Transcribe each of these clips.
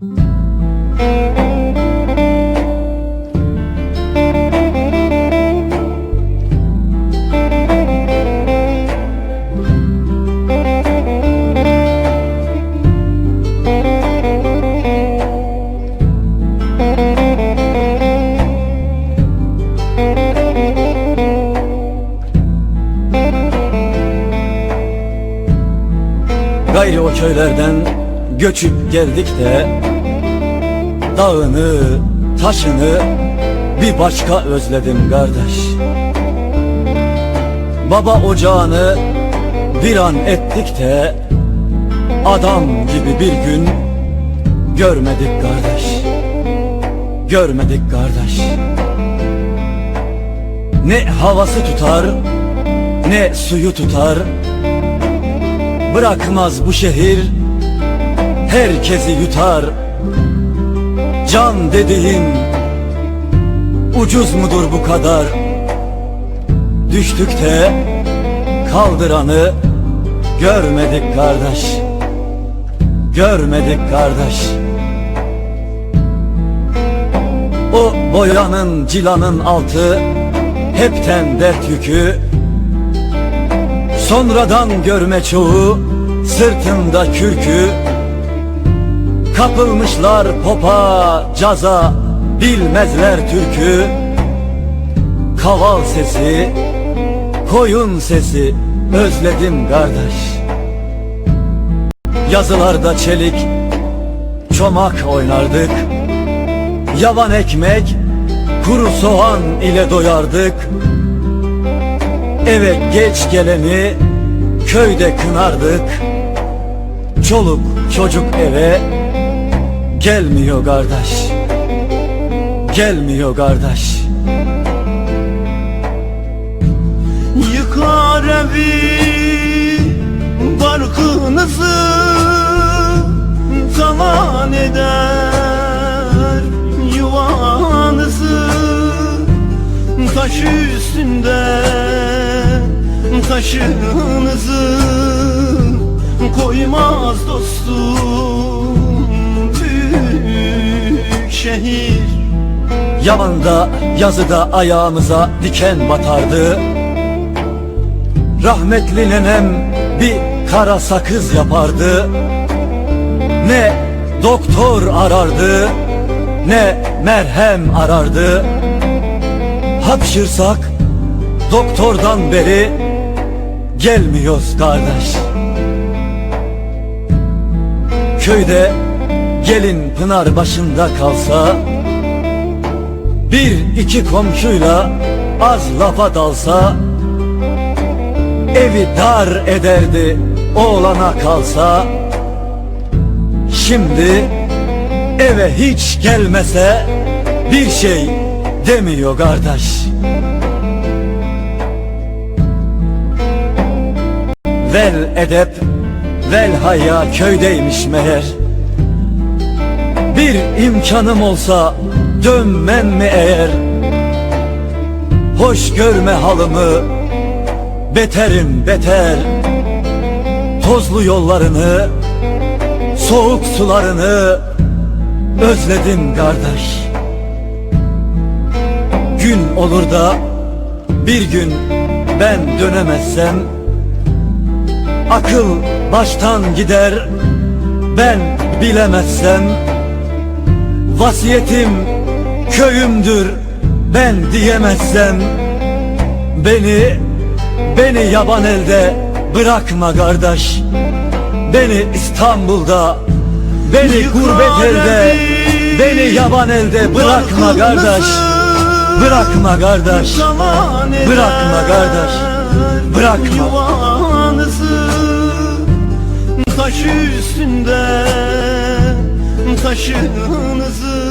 Gayrı o köylerden göçüp geldik de Dağını, taşını bir başka özledim kardeş. Baba ocağını bir an ettik de Adam gibi bir gün görmedik kardeş. Görmedik kardeş. Ne havası tutar ne suyu tutar. Bırakmaz bu şehir Herkesi yutar. Can dediğin Ucuz mudur bu kadar? Düştük de Kaldıranı Görmedik kardeş. Görmedik kardeş. O boyanın cilanın altı Hepten dert yükü. Sonradan görme çoğu sırtında kürkü Kapılmışlar popa caza bilmezler türkü. Kaval sesi koyun sesi özledim kardeş. Yazılarda çelik çomak oynardık. Yavan ekmek kuru soğan ile doyardık. Eve geç geleni köyde kınardık. Çoluk çocuk eve gelmiyor kardeş. Gelmiyor kardeş. Yıkar evi barkınızı Talan eder yuvanızı. Taş üstünde taşınızı Koymaz dostum şehir. Yamanda yazıda ayağımıza diken batardı. Rahmetli nenem bir kara sakız yapardı. Ne doktor arardı Ne merhem arardı. Hapşırsak doktordan beri Gelmiyoruz kardeş. Köyde gelin pınar başında kalsa bir iki komşuyla az lafa dalsa Evi dar ederdi oğlana kalsa. Şimdi eve hiç gelmese bir şey demiyor kardeş. Vel edep, vel haya köydeymiş meğer Bir imkanım olsa dönmem mi eğer? Hoş görme halımı Beterim beter. Tozlu yollarını Soğuk sularını Özledim kardeş. Gün olur da Bir gün ben dönemezsem Akıl baştan gider Ben bilemezsem Vasiyetim köyümdür ben diyemezsem. Beni, beni yaban elde bırakma kardeş. Beni İstanbul'da, beni gurbet elde Beni yaban elde bırakma kardeş. Bırakma kardeş, bırakma kardeş. Bırakma. taş üstünde taşınızı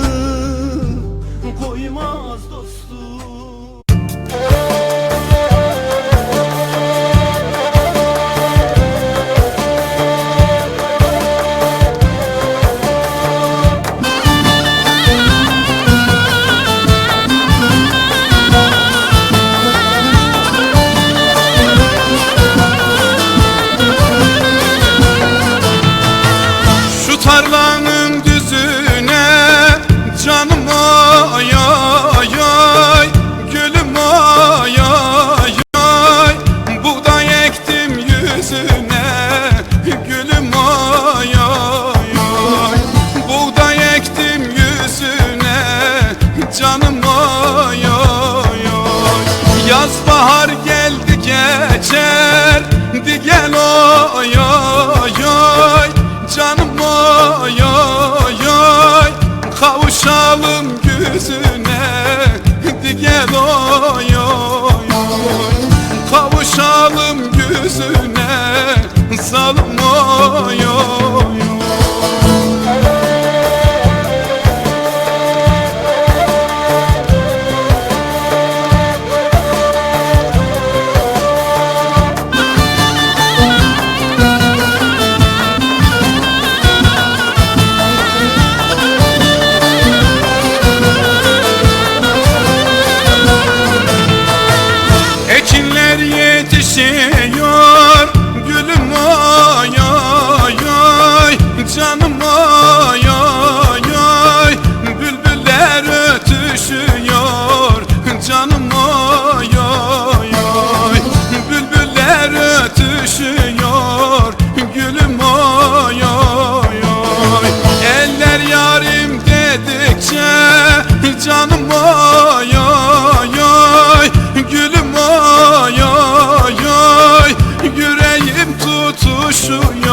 yo You.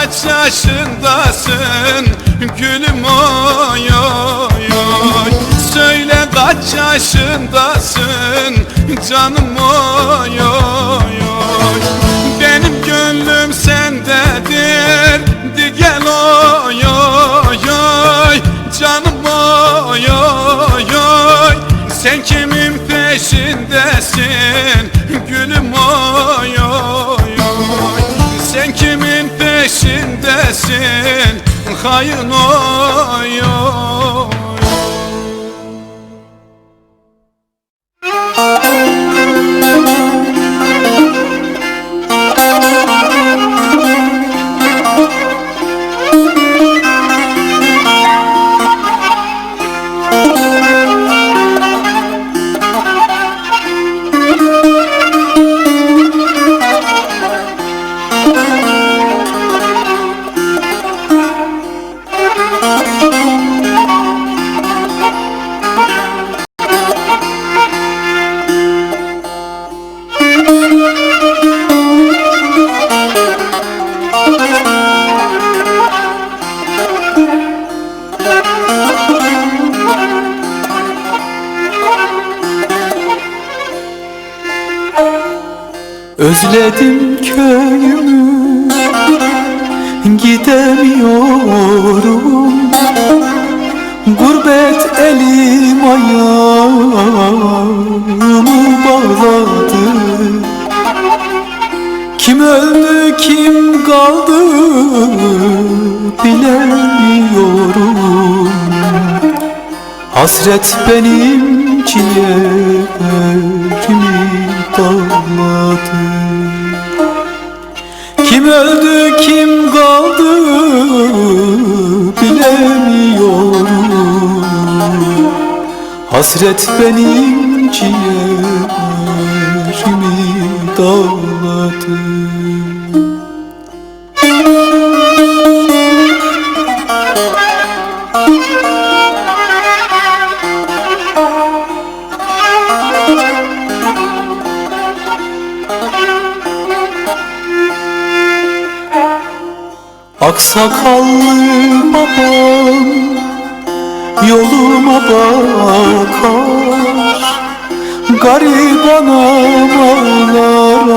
Kaç yaşındasın? Gülüm oy oy oy. Söyle kaç yaşındasın? Canım oy oy oy. Benim gönlüm sendedir. Di gel oy oy oy. Canım oy oy oy. Sen kimin peşindesin peşindesin Hayın Özledim köyümü Gidemiyorum. Gurbet elim ayağımı bağladı. Kim öldü kim kaldı bilemiyorum. Hasret benim ciğerimi dağladı Kim öldü kim kaldı bilemiyorum. Hasret benim ciğerimi dağladı Aksakallı babam yoluma bakar. Gariban ağlar ağlar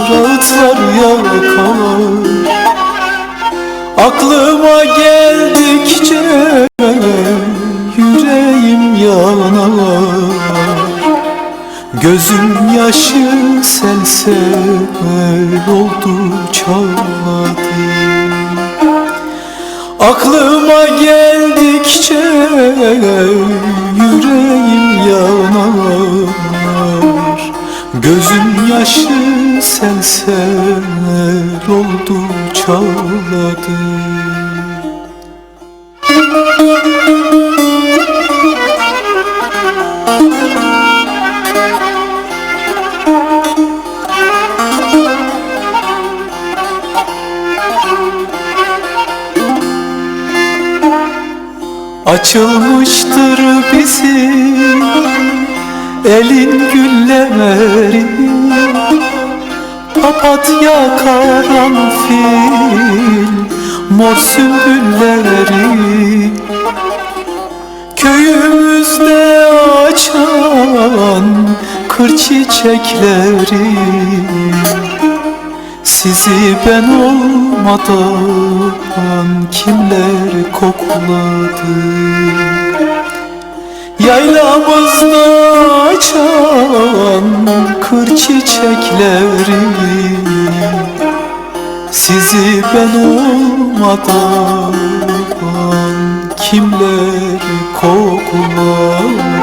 ağıtlar yakar. Aklıma geldikçe yüreğim yanar Gözüm yaşı sel sel oldu çağladı. Aklıma geldikçe yüreğim yanar Gözüm yaşı sel sel oldu çağladı Papatya karanfil mor sümbülleri. Köyümüzde açan kır çiçekleri. Sizi ben olmadan kimler kokladı Yaylamızda açan kır çiçekleri Sizi ben olmadan kimler kokladı